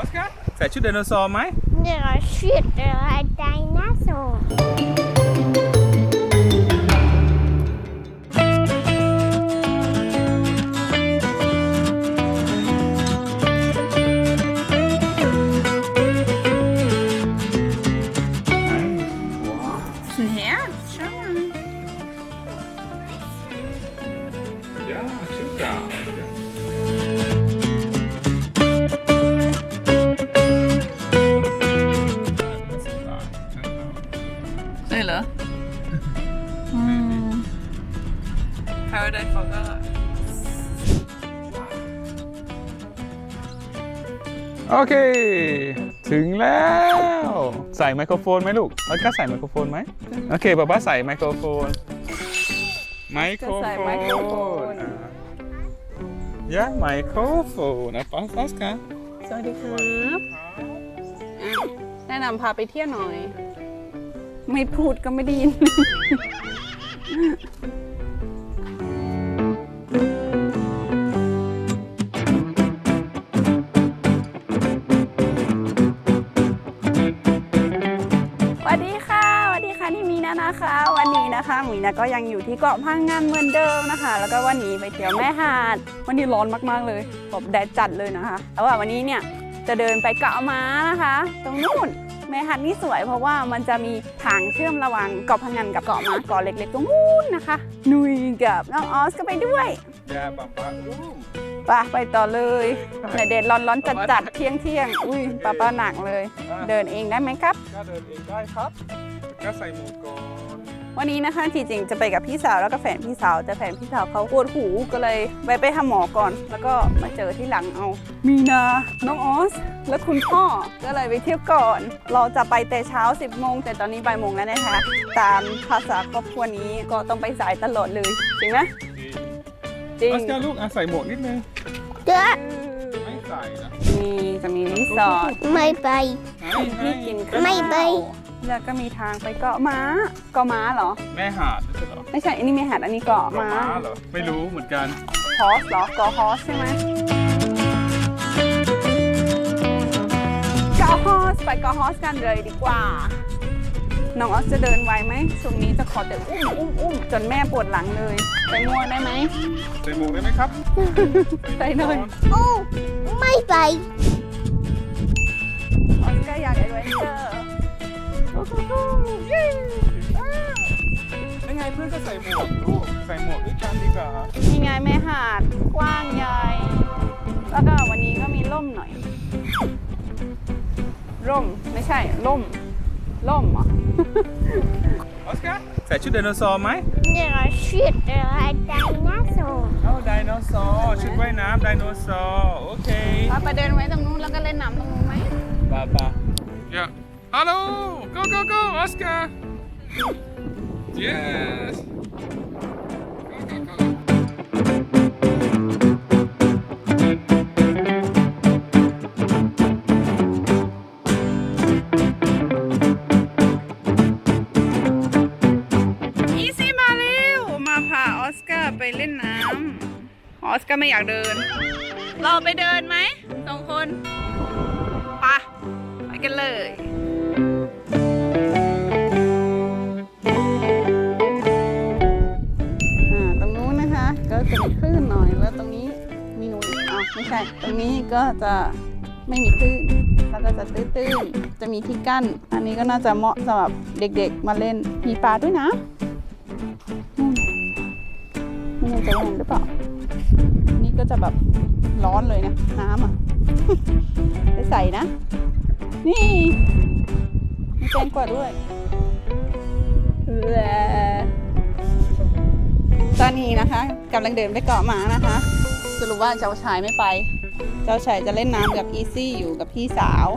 ออสการ์ใส่ชุดไดโนเสาร์ไหม Der schüttere Dinosaur. Eller? Mm. Paradise Forgot. โอเค ถึงแล้ว ใส่ไมโครโฟนไหมลูกออสการ์ใส่ไมโครโฟนไหมโอเคป๊าป๊าใส่ไมโครโฟน ไมโครจะใส่โฟไมโครโฟน นอะยะไมโครโฟนนะป๊าออสการ์สวัสดีครับอะแนะนำพาไปเที่ยวหน่อย ไม่พูดก็ไม่ได้ยิน สวัสดีค่ะสวัสดีค่ะนี่มีนานะคะ วันนี้นะคะมีนาก็ยังอยู่ที่เกาะพังงานเหมือนเดิมนะคะ แล้วก็วันนี้ไปเที่ยวแม่หาด วันนี้ร้อนมากๆเลยแบบแดดจัดเลยนะคะแต่ว่าวันนี้เนี่ยจะเดินไปเกาะม้านะคะ ตรงนู่น แม่หาดนี่สวยเพราะว่ามันจะมีทางเชื่อมระหว่างเกาะพังงานกับเกาะม้าเกาะเล็กๆตรงนู้นนะคะนุยกับน้องออสก็ไปด้วยยาป๊าป๊าอู้ไปไปต่อเลยไหนเด็ดร้อนๆจัดๆเที่ยงเที่ยงๆอุ้ยป้าป้าหนักเลย เดินเองได้ไหมครับ ก็เดินเองได้ครับก็ใส่หมวกก่อน วันนี้นะคะที่จริงจะไปกับพี่สาวแล้วก็แฟนพี่สาวแต่แฟนพี่สาวเขาปวดหูก็เลยไปไปหาหมอก่อน แล้วก็มาเจอที่หลังเอา มีนาน้องออส และคุณพ่อก็เลยไปเที่ยวก่อน เราจะไปแต่เช้า 10โมงแต่ตอนนี้บ่ายโมงแล้วนะคะตามภาษาครอบครัวนี้ก็ต้องไปสายตลอดเลยจริงไหมจริงออสการ์ลูกอะใส่หมวกนิดนึง Der ไม่ใส่นะนี่จะมีรีสอร์ท my bay. ที่กินข้าวไม่ไป แล้วก็มีทางไปเกาะม้าเกาะม้าเหรอ แม่หาดไม่ใช่เหรอไม่ใช่อันนี้ไม่หาดอันนี้เกาะเกาะม้าม้าเหรอไม่รู้เหมือนกันฮอสเหรอเกาะฮอสใช่ไหมเกาะฮอสไปเกาะฮอสกันเลยดีกว่าน้องออสจะเดินไหวไหมช่วงนี้จะขอแต่อุ้มอุ้มอุ้มจนแม่ปวดหลังเลยไปง่วงได้ไหมใส่หมวกได้ไหมครับ ไปหน่อย Oh, my bay. ออสก็อยากแอดเวนเจอร์ ยังไงเพื่อนก็ใส่หมวกลูกใส่หมวกด้วยกันดีกว่านี่ไงแม่หาดกว้างใหญ่ แล้วก็วันนี้ก็มีร่มหน่อย ร่มไม่ใช่ร่มร่มเหรอออสการ์ใส่ชุดไดโนเสาร์ไหม Der schüttere Dinosaur. เอ้าไดโนเสาร์ชุดว่ายน้ำไดโนเสาร์โอเค เอาไปเดินไว้ตรงนู้นแล้วก็เล่นน้ำตรงนู้นไหมปาปา Yeah Hello Go go go Oscar Yes Go go go อีซี่มาเร็ว มาพาออสการ์ไปเล่นน้ำออสการ์ไม่อยากเดิน เราไปเดินไหมสองคนไปะไปกันเลย ตรงนี้ก็จะไม่มีคลื่นแล้วก็จะตื้นๆจะมีที่กั้น อันนี้ก็น่าจะเหมาะสำหรับเด็กๆมาเล่น มีปลาด้วยนะไม่แน่ใจว่าเห็นหรือเปล่า นี่ก็จะแบบร้อนเลยนะ น้ำอะไปใส่นะ นี่มีแตงกวาด้วยแหละตอนนี้นะคะกำลังเดินไปเกาะหมานะคะ สรุปว่าเจ้าชายไม่ไป เจ้าชายจะเล่นน้ำกับอีซี่อยู่กับพี่สาว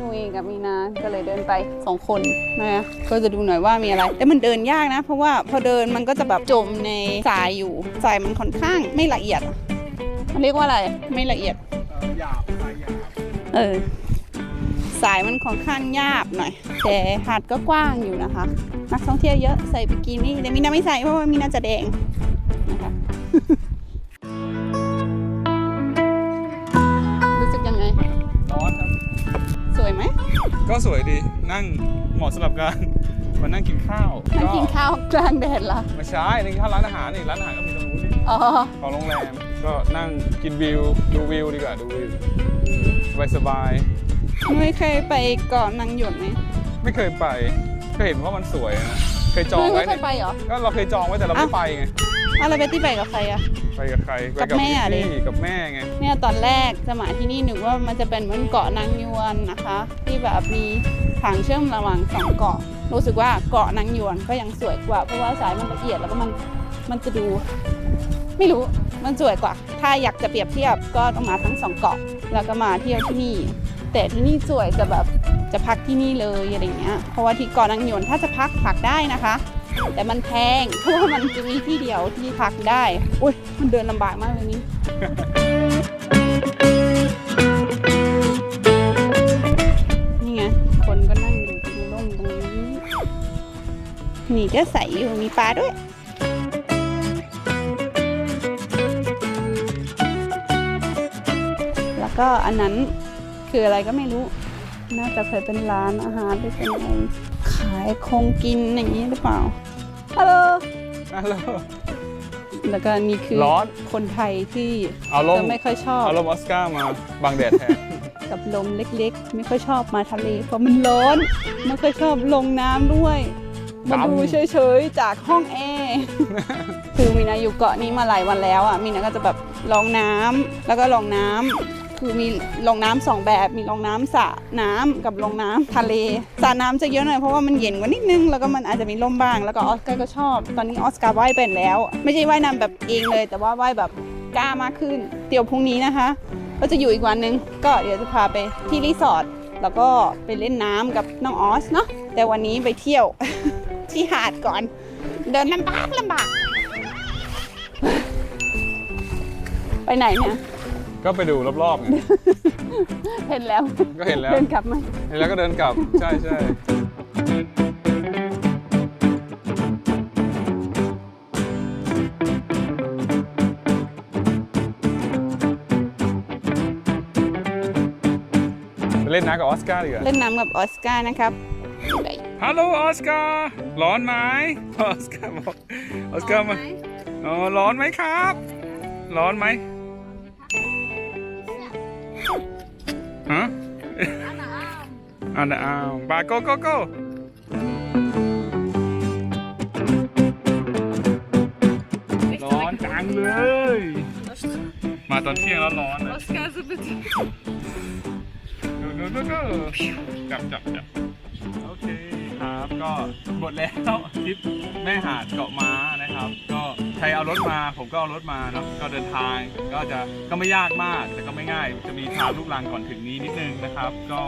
นุยกับมีนาก็เลยเดินไปสองคนนะก็จะดูหน่อยว่ามีอะไร แต่มันเดินยากนะ เพราะว่าพอเดินมันก็จะแบบจมในทรายอยู่ทรายมันค่อนข้างไม่ละเอียดมันเรียกว่าอะไรไม่ละเอียดหยาบไปหยาบเออสายมันค่อนข้างหยาบหน่อย แต่หาดก็กว้างอยู่นะคะ นักท่องเที่ยวเยอะใส่บิกินี่แต่มีนาไม่ใส่เพราะว่ามีนาจะแดง ก็สวยดีนั่งเหมาะสำหรับการมานั่งกินข้าวนั่งกินข้าวกลางแดดเหรอไม่ใช่นั่งกินข้าวร้านอาหารนี่ร้านอาหารก็มีตรงนู้นนี่อ๋อของโรงแรมก็นั่งกินวิวดูวิวดีกว่าดูวิวสบายสบายนุ้ยเคยไปเกาะนางหยวนไหมๆไม่เคยไป ก็เห็นว่ามันสวยนะเคยจองนุ้ยไว้ไม่เคเนี่ยยไปเหรอก็เราเคยจองไว้แต่เราไม่อ้าวไปไง อะไรไปที่ไปกับใครอะ ไปกับใครไปกับแม่อะดิ พี่กับแม่ไง เนี่ยตอนแรกจะมาที่นี่นึกว่ามันจะเป็นเหมือนเกาะนางยวนนะคะ ที่แบบมีทางเชื่อมระหว่างสองเกาะ รู้สึกว่าเกาะนางยวนก็ยังสวยกว่า เพราะว่าสายมันละเอียดแล้วก็มันมันจะดู ไม่รู้มันสวยกว่า ถ้าอยากจะเปรียบเทียบก็ต้องมาทั้งสองเกาะ แล้วก็มาเที่ยวที่นี่ แต่ที่นี่สวยจะแบบจะพักที่นี่เลยอะไรเงี้ยเพราะว่าที่เกาะนางยวนถ้าจะพักพักได้นะคะ แต่มันแพงเพราะว่ามันจะมีที่เดียวที่พักได้อุ้ยมันเดินลำบากมากเลยนี่นี่ไงคนก็นั่งอยู่ตรงร่มตรงนี้นี่ก็ใสอยู่มีปลาด้วยแล้วก็อันนั้นคืออะไรก็ไม่รู้ น่าจะเคยเป็นร้านอาหารหรือเป็นอะไรขายคงกินอย่างนี้หรือเปล่า ฮัลโหล ฮัลโหล แล้วก็นี่คือร้อน คนไทยที่เอาลมจะไม่ค่อยชอบ เอาลมออสการ์มาบังแดดแทน กับลมเล็กๆ ไม่ค่อยชอบมาทะเลเพราะมันร้อน ไม่ค่อยชอบลงน้ำด้วย มาดูดำเฉยๆ จากห้องแอร์ คือมีนาอยู่เกาะนี้มาหลายวันแล้วอะ มีนาก็จะแบบลองน้ำแล้วก็ลองน้ำ คือมีลงน้ำสองแบบ มีลงน้ำสระน้ำกับลงน้ำทะเลสระน้ำจะเยอะหน่อยเพราะว่ามันเย็นกว่านิดนึง แล้วก็มันอาจจะมีลมบ้าง แล้วก็ออสการ์ก็ชอบ ตอนนี้ออสการ์ว่ายเป็นแล้ว ไม่ใช่ว่ายน้ำแบบเองเลย แต่ว่าว่ายแบบกล้ามากขึ้น เดี๋ยวพรุ่งนี้นะคะ ก็จะอยู่อีกวันนึง ก็เดี๋ยวจะพาไปที่รีสอร์ท แล้วก็ไปเล่นน้ำกับน้องออสเนาะ แต่วันนี้ไปเที่ยวที่หาดก่อน เดินลำบากลำบาก ไปไหนเนี่ย ก็ไปดูรอบๆไงเห็นแล้วก็เห็นแล้วเดินกลับมาเห็นแล้วก็เดินกลับ ใช่ใช่ไปเล่นน้ำกับออสการ์ดีกว่าเล่นน้ำกับออสการ์นะครับไปฮัลโหลออสการ์ร้อนไหมออสการ์บอกออสการ์มาอ๋อร้อนไหมครับ ร้อนไหม ฮะอันดาอ้าวบาโกโกโกร้อนจังเลยมาตอนเที่ยงแล้วร้อนเลยออสการ์จะเป็นดูดูดูดูจับจับจับโอเคครับ ก็หมดแล้วทริปแม่หาดเกาะม้านะครับ ก็ใครเอารถมาผมก็เอารถมาเนาะก็เดินทางก็จะก็ไม่ยากมากแต่ก็ไม่ง่าย จะมีทางลูกรังก่อนถึงนี้นิดนึงนะครับ ก็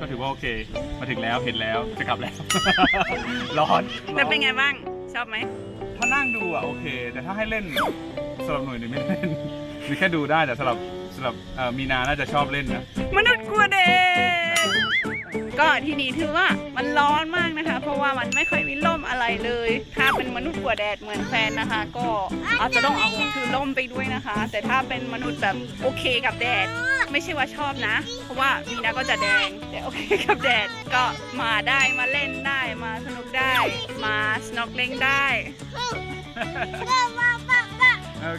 ก็ถือว่าโอเค มาถึงแล้วเห็นแล้วจะกลับแล้ว ร้อนแล้วเป็นไงบ้าง ชอบไหมถ้านั่งดูอะโอเค แต่ถ้าให้เล่นสำหรับหน่วยหนึ่งไม่เล่นมีแค่ดูได้แต่สำหรับสำหรับเอ่อมีนาน่าจะชอบเล่นนะ มนุษย์กลัวแดด ก็ที่นี่ถือว่ามันร้อนมากนะคะ เพราะว่ามันไม่ค่อยมีร่มอะไรเลย ถ้าเป็นมนุษย์กลัวแดดเหมือนแฟนนะคะ ก็อาจจะต้องเอาถือร่มไปด้วยนะคะ แต่ถ้าเป็นมนุษย์แบบโอเคกับแดด ไม่ใช่ว่าชอบนะ เพราะว่ามีนาก็จะแดงแต่โอเคกับแดดก็มาได้มาเล่นได้มาสนุกได้ มาสโนว์เล่งได้โอ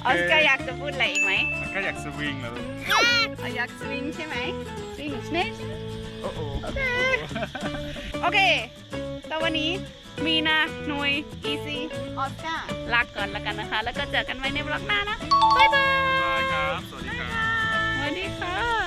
ออเคสการ์อยากจะพูดอะไรอีกไหมก็อยากสวิงแล้วเอาอยากสวิงใช่ไหมสวิงสเนช โอเคโอเค แต่วันนี้มีนาหนุยอีซีออสการ์ลาก่อนแล้วกันนะคะ แล้วก็เจอกันไว้ในบล็อกหน้านะ บ๊ายบายครับ สวัสดีค่ะสวัสดีค่ะ